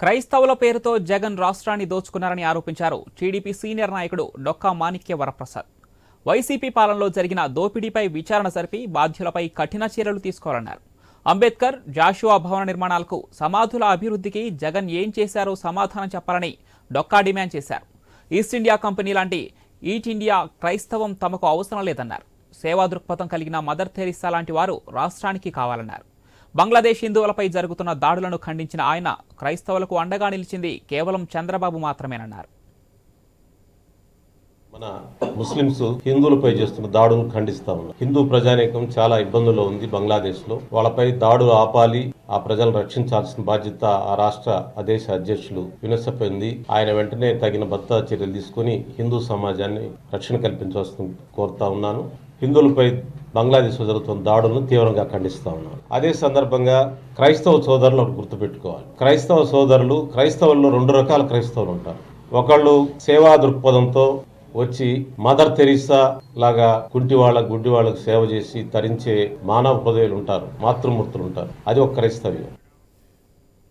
క్రైస్తవుల పేరుతో జగన్ రాష్ట్రాన్ని దోచుకున్నారని ఆరోపించారు టీడీపీ సీనియర్ నాయకుడు డొక్కా మాణిక్య వరప్రసాద్. వైసీపీ పాలనలో జరిగిన దోపిడీపై విచారణ జరిపి బాధ్యులపై కఠిన చర్యలు తీసుకోవాలన్నారు. అంబేద్కర్ జాషువా భవన నిర్మాణాలకు సమాధుల అభివృద్ధికి జగన్ ఏం చేశారో సమాధానం చెప్పాలని డొక్కా డిమాండ్ చేశారు. ఈస్ట్ ఇండియా కంపెనీ లాంటి ఈట్ ఇండియా క్రైస్తవం తమకు అవసరం లేదన్నారు. సేవా దృక్పథం కలిగిన మదర్ థెరిస్సా లాంటి వారు రాష్ట్రానికి కావాలన్నారు. బంగ్లాదేశ్ హిందువులపై జరుగుతున్న దాడులను ఖండించిన ఆయన క్రైస్తవులకు అండగా నిలిచింది కేవలం చంద్రబాబు మాత్రమేనన్నారు. మన ముస్లింస్ హిందువులపై చేస్తున్న దాడులను ఖండిస్తా ఉన్నారు. హిందూ ప్రజానీకం చాలా ఇబ్బందుల్లో ఉంది బంగ్లాదేశ్లో వాళ్ళపై దాడులు ఆపాలి ఆ ప్రజలను రక్షించాల్సిన బాధ్యత ఆ రాష్ట్ర ఆ దేశ అధ్యక్షులు వినసపోయింది ఆయన వెంటనే తగిన భద్రతా చర్యలు తీసుకుని హిందూ సమాజాన్ని రక్షణ కల్పించవలసింది కోరుతా ఉన్నాను. హిందువులపై బంగ్లాదేశ్లో జరుగుతున్న దాడులను తీవ్రంగా ఖండిస్తూ ఉన్నారు. అదే సందర్భంగా క్రైస్తవ సోదరులు ఒకటి గుర్తుపెట్టుకోవాలి. క్రైస్తవ సోదరులు క్రైస్తవుల్లో రెండు రకాల క్రైస్తవులు ఉంటారు. ఒకళ్ళు సేవా దృక్పథంతో వచ్చి మదర్ తెరీసా లాగా కుంటి వాళ్ళకు గుడ్డి వాళ్ళకు సేవ చేసి తరించే మానవ హృదయాలు ఉంటారు మాతృమూర్తులు ఉంటారు. అది ఒక క్రైస్తవ్యం.